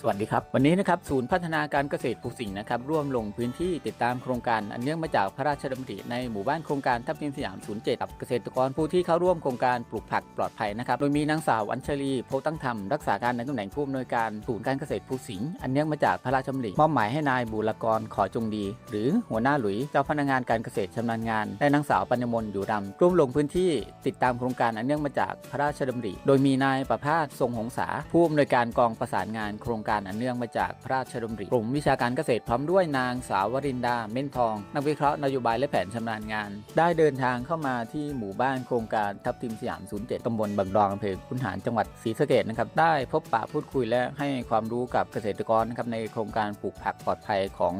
สวัสดีครับ วันนี้นะครับศูนย์พัฒนาการเกษตรภูสิงห์นะครับร่วมลงพื้นที่ติดตามโครงการอันเนื่องมาจากพระราชดำริในหมู่บ้านโครงการทับทิมสยาม 07กับเกษตรกรผู้ที่เข้าร่วมโครงการปลูกผักปลอดภัยนะครับโดยมีนางสาวอัญชลีโพตั้งธรรมรักษาการในตำแหน่งผู้อำนวยการศูนย์การเกษตรภูสิงห์อันเนื่องมาจากพระราชดำริมอบหมายให้นายบุรกรขอจงดี หรือหัวหน้าหลุยเจ้าพนักงานการเกษตรชำนาญงานและนางสาวปัญญมลอยู่รำร่วมลงพื้นที่ติดตามโครงการอันเนื่องมาจากพระราชดำริ โดยมีนายประภาสทรงหงษาผู้อำนวยการกองประสานงานโครงการอันเนื่องมาจากพระราชดำริกรมวิชาการเกษตรพร้อมด้วยนางสาววรินดา เม่นทอง นักวิเคราะห์นโยบายและแผนชำนาญงาน ได้เดินทางเข้ามาที่หมู่บ้านโครงการทับทิมสยาม 07 ตำบลบางดองอำเภอคุนหารจังหวัดศรีสะเกษนะครับได้พบปะพูดคุยและให้ความรู้กับเกษตรกรนะครับในโครงการปลูกผักปลอดภัยของ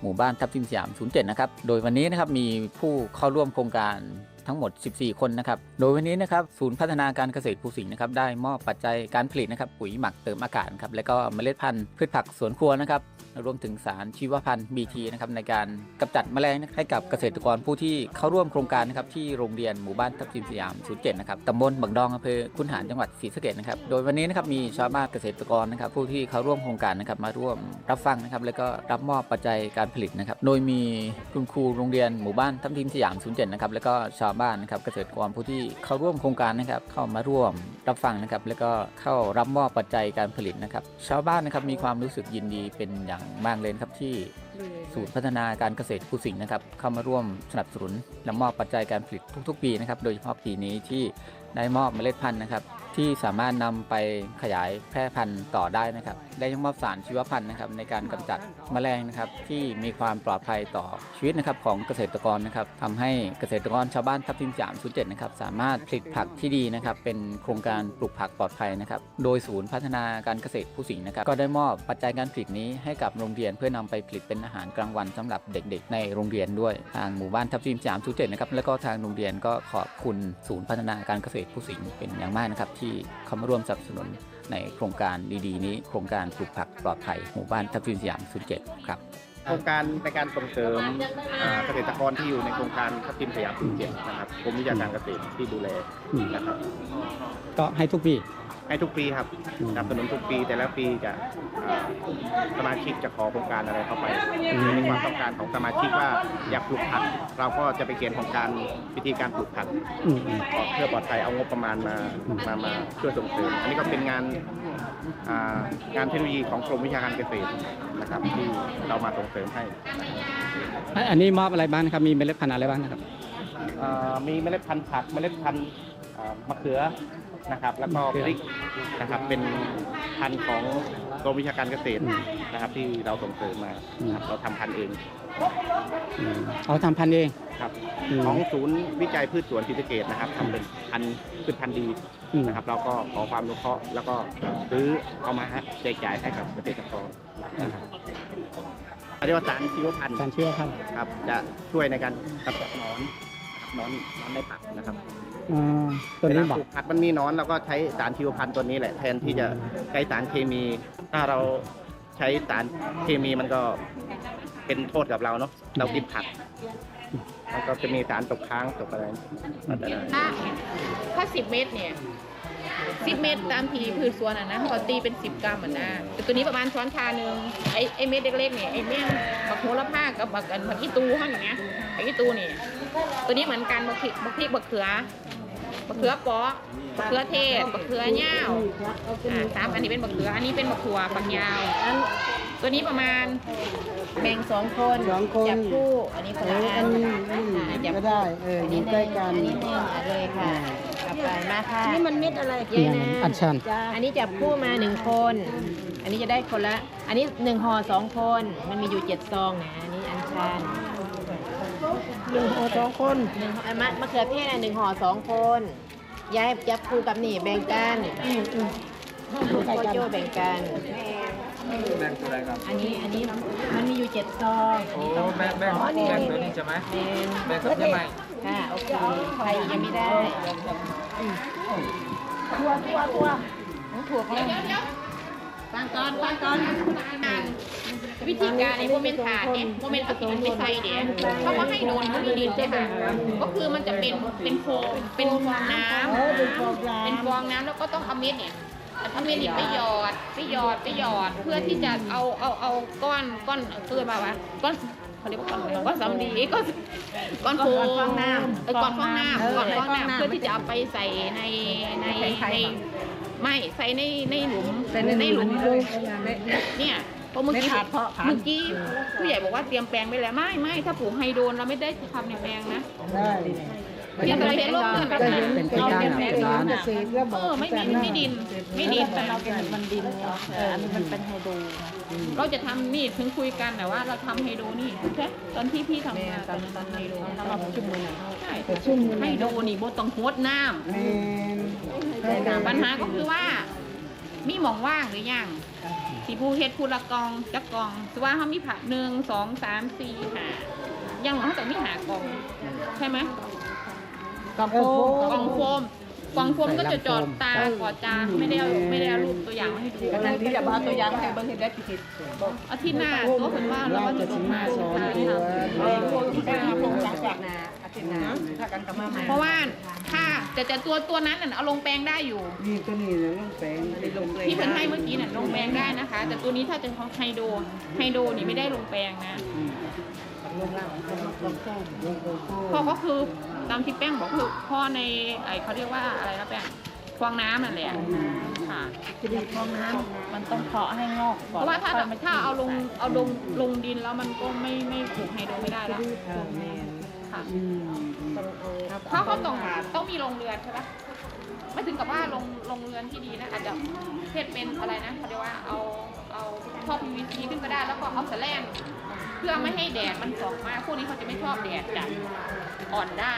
หมู่บ้านทับทิมสยาม 07 นะครับโดยวันนี้นะครับมีผู้เข้าร่วมโครงการ ทั้งหมด 14 คนนะครับ โดยวันนี้นะครับศูนย์พัฒนาการเกษตรภูสิงห์นะครับได้มอบปัจจัยการผลิตนะครับปุ๋ยหมักเติมอากาศครับและก็เมล็ดพันธุ์พืชผักสวนครัวนะครับรวมถึงสารชีวพันธุ์ BT นะครับในการกำจัดแมลงให้กับเกษตรกรผู้ที่เข้าร่วมโครงการนะครับที่โรงเรียนหมู่บ้านทับทิมสยาม 07 นะครับตำบลบังดองอำเภอคุนหารจังหวัดศรีสะเกษนะครับโดยวันนี้นะครับมีชาวบ้านเกษตรกรนะครับผู้ที่เข้าร่วมโครงการนะครับมาร่วมรับฟังนะครับแล้วก็รับมอบปัจจัยการผลิตนะครับโดยมีคุณครูโรงเรียนหมู่บ้านทับทิมสยาม 07 นะครับแล้วก็ชาวบ้านนะครับเกษตรกรผู้ที่เข้าร่วมโครงการนะครับเข้ามาร่วมรับฟังนะครับแล้วก็เข้ารับมอบปัจจัยการผลิตนะครับชาวบ้านนะครับมีความรู้สึกยินดีเป็นอย่างมากเลยครับที่ศูนย์พัฒนาการเกษตรภูสิงห์นะครับเข้ามาร่วมสนับสนุนและมอบปัจจัยการผลิตทุก ๆ ปีนะครับโดยเฉพาะปีนี้ที่ได้มอบเมล็ดพันธุ์นะครับ ที่สามารถนำไปขยายแพร่พันธุ์ต่อได้นะครับ ได้ยังมอบสารชีวพันธุ์นะครับในการกำจัดแมลงนะครับที่มีความปลอดภัยต่อชีวิตนะครับของเกษตรกรนะครับทำให้เกษตรกรชาวบ้านทับทิมสามศูนย์เจ็ดนะครับสามารถผลิตผักที่ดีนะครับเป็นโครงการปลูกผักปลอดภัยนะครับโดยศูนย์พัฒนาการเกษตรภูสิงห์นะครับก็ได้มอบปัจจัยการผลิตนี้ให้กับโรงเรียนเพื่อนำไปผลิตเป็นอาหารกลางวันสำหรับเด็กๆ ในโรงเรียนด้วยทางหมู่บ้านทับทิมสามศูนย์เจ็ดนะครับแล้วก็ทางโรงเรียนก็ขอบคุณศูนย์พัฒนาการเกษตรภูสิงห์เป็นอย่างมากนะครับทเข้ามาร่วมสนับสนุนในโครงการดีๆ นี้ โครงการปลูกผักปลอดภัยหมู่บ้านทับทิมสยามศูนย์เจ็ดครับโครงการในการส่งเสริมอ่าเกษตรกรที่อยู่ในโครงการทับทิมสยามภูเก็ตนะครับกรมวิชาการเกษตรที่ดูแลนะครับก็ให้ทุกปี ให้ทุกปีครับอืมสนับสนุนทุกปีแต่ละปีจะอ่าสมาชิกจะขอโครงการอะไรเข้าไปในความต้องการของสมาชิกว่าอยากปลูกผัก เราก็จะไปเขียนโครงการวิธีการปลูกผัก อืมอืม เพื่อปลอดภัยเอางบประมาณมามามาช่วยส่งเสริมอันนี้ก็เป็นงานอ่างานเทคโนโลยีของกรมวิชาการเกษตรนะครับที่เรามาส่งเสริมให้อะอันนี้มอบอะไรบ้างนะครับ มีเมล็ดพันธุ์อะไรบ้างนะครับเอ่อ มีเมล็ดพันธุ์ผักเมล็ดพันธุ์เอ่อมะเขือนะครับ แล้วก็มะเขืพอริกนะครับเป็นพันธุ์ของกรมวิชาการเกษตรอืมนะครับ ที่เราส่งเสริมมาอืมครับเราทำพันธุ์เองอืมเอาทำพันธุ์เอง ครับอืม ของศูนย์วิจัยพืชสวนศรีสะเกษนะครับทำเป็นพันธุ์พืชพันธุ์ดีอืมนะครับเราก็ขอความรู้เคราะห์แล้วก็ซื้อเอามาให้แจกจ่ายให้กับเกษตรกรนะครับเรียกว่าสารชีวพันธุ์ การเชื่อพันธุ์ครับจะช่วยในการกำจัดหนอนห นอนหนอนในผักนะครับอ่าตัวนี้เวลาบอก ปลูกผักมันมีหนอนเราก็ใช้สารชีวพันธุ์ตัวนี้แหละแทนที่จะใช้สารเคมี ถ้าเราใช้สารเคมีมันก็เป็นโทษกับเราเนาะเรากินผัก มันก็จะมีสารตกค้างตกอะไรอันตรายถ้าถ้าสิบเมตรเนี่ย สิบเมตรตามทีพืชสวนอะนะเขาตีเป็นสิบกรัมอะนะแต่ตัวนี้ประมาณช้อนชาหนึ่งไอ้ไอ้เม็ดเล็กๆเนี่ยไอ้แม่งบักโหระพากับบักกันบักอีตูห้างอย่างเงี้ยบักอีตูนี่ตัวนี้เหมือนกันบักพริกบักพริกบักเขือบักเขือเปาะบักเขือเทศบักเขือเง่าวอ่าสามอันนี้เป็นบักเขืออันนี้เป็นบักถั่วบักยาวตัวนี้ประมาณแบ่งสองคนสองคนจับคู่อันนี้คนละอันอืมอ่าจับก็ได้เอออยู่ใกล้กันอันนี้หนึ่งอันเลยค่ะกลับ ไปมาค่ะนี่มันเม็ดอะไรเยอะนะอัญชัน จ้าอันนี้จับคู่มาหนึ่งคน อันนี้จะได้คนละ อันนี้หนึ่งห่อสองคน มันมีอยู่เจ็ดซองนะ อันนี้อันชันหนึ่งห่อสองคนหนึ่งห่ออะมะมะเขือเทศอะหนึ่งห่อสองคนย้ายจับคู่กับนี่แบ่งกันอืมอืมโคโจ้แบ่งกัน แบ่งตัวไหนครับอันนี้อันนี้มันมีอยู่เจ็ดซองโอ้แบ่งแบ่งแบ่งตัวนี้ใช่ไหมแบ่งแบ่งกับยังไงค่ะ โอเค ใครยังไม่ได้ ตัวตัวตัวน้องถั่วของฟังก่อนฟังก่อนวิธีการในโมเมนต์ถาดเนี่ยโมเมนต์เอาที่มันไม่ใส่เดี๋ยวเขาก็ให้โดนพื้นดินใช่ค่ะก็คือมันจะเป็นเป็นโฟมเป็นฟองน้ำน้ำเป็นฟองน้ำแล้วก็ต้องเอาเม็ดเนี่ยเอาเมนิกไปหยอดไปหยอดไปหยอด เพื่อที่จะเอาเอาเอาก้อนก้อนเตือมาวะก้อน เขาเรียกว่าก้อนก้อนสำลีก้อนก้อนโฟมก้อนฟองน้ำเออก้อนฟองน้ำก้อนฟองก้อนน้ำเพื่อที่จะเอาไปใส่ในในในไม่ใส่ในในหลุมในหลุมหลุมเนี่ยเพราะเมื่อกี้เมื่อกี้ผู้ใหญ่บอกว่าเตรียมแปลงไปแล้วไม่ไม่ถ้าปลูกไฮโดรนเราไม่ได้ทำในแปลงนะ ได้เตรียมไปเห็นลกเพื่อนก็เห็นเป็นเป็นก้านการาเป็นร้านเกษแล้วบเออกอไม่มีไม่ดิน ไม่ดินแต่เราเป็นมันดินเนาะเอออันนี้มันเป็นไฮโดรเราจะทำนี่ถึงคุยกันแต่ว่าเราทำไฮโดรนี่ใช่ตอนที่พี่ทำงานตอนตอนไฮโดรเรามาชุ่มมือใช่แต่ชุ่มไฮโดรนี่บดต้องโคตรน้แมนำปัญหาก็คือว่า มีหมองว่างหรือยังสีผู้เฮ็ดผู้ละกองจักกองสว่าเขามีผักหนึ่งสองสามสี่ห้ายังหมองเขาแต่มีหากอง ใช่ไหม กองโฟกองโฟมกองโฟมก็จะจอดตากอดจานไม่ได้เอาไม่ได้เอารูปตัวอย่างมาให้ดูกำลังที่จะมาตัวอย่างให้เบิ่งให้ได้ผิดอาทิตย์หน้าก็เห็นว่าเราเราก็จะจะลสิงมามาสสออนนตัวค่ะเออโควิดที่ลงจากจากนาอาทิตย์หน้าถ้ากันก็มาใหม่เพราะว่าถ้าแต่แต่ตัวตัวนั้นน่ะเอาลงแปลงได้อยู่นี่ตัวนี้นะลงแปลงลงแปลงที่เพิ่นให้เมื่อกี้น่ะลงแปลงได้นะคะ แต่ตัวนี้ถ้าจะไฮโดรไฮโดรนี่ไม่ได้ลงแปลงนะลงล่างลงลงโค้งลงโค้งพ่อก็คือ ตามที่แป้งบอกคือพ่อในไอเขาเรียกว่าอะไรนะแป้งฟองน้ำนั่นแหละค่ะจะดีฟองน้ำมันต้องเพาะให้งอกเพก่อนราะว่าถ้าค่อยมถ้าเอาลงใส่เอาลงลงดินแล้วมันก็ไม่ไม่ปลูกไฮโดรไม่ได้แล้วเออแม่นค่ะอืมเพราะเขาต้องต้องมีโรงเรือนใช่ปะไม่ถึงกับว่าโรงโรงเรือนที่ดีนะอาจจะเทศเป็นอะไรนะเขาเรียกว่าเอาเอาท่อ PVC ขึ้นก็ได้แล้วก็เอาแสลนเพื่อไม่ให้แดดมันส่องมากพวกนี้เขาจะไม่ชอบแดดจัด อ่อนได้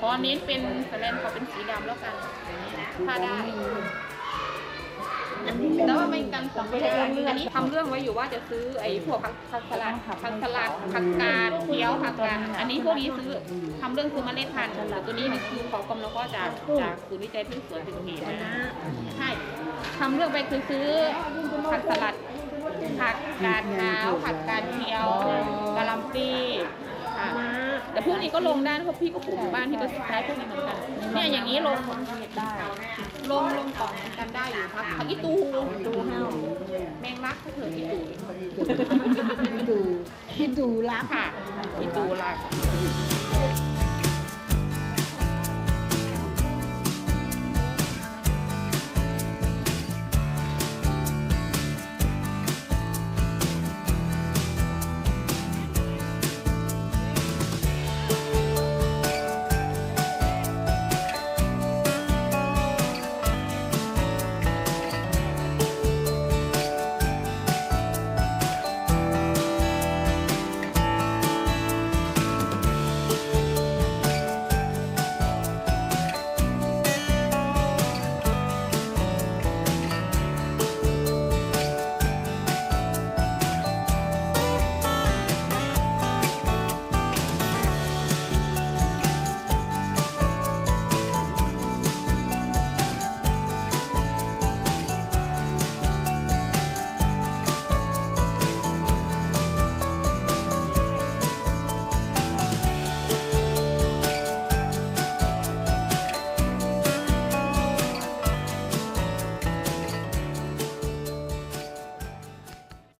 พอนี้เป็นแสลนเขาเป็นสีดำแล้วกันถ้าได้แต่ว่าไม่กันสองไม่ได้อันนี้ทำเรื่องไว้อยู่ว่าจะซื้อไอ้พวกผักผักสลัดผักสลัดผักกาดเขียวผักกาดอันนี้พวกนี้ซื้อทำเรื่องซื้อเมล็ดพันธุ์แต่ตัวนี้นี่คือขอกรมแล้วก็จากจากศูนย์วิจัยพืชสวนถึงเหตุนะใช่ทำเรื่องไปคือซื้อผักสลัดผักกาดขาวผักกาดเขียว วกนี้ก็ลงได้เพราะพี่ก็ปลูกอยู่บ้านพี่ก็ใช้พวกนี้เหมือนกันเนี่ยอย่างนี้ลงได้ลงลงก่อนกันได้อยู่ครับพักอีตูตูเห่าแมงลักก็เถอะอีตูที่ดูที่ดูรักค่ะอีตูลัก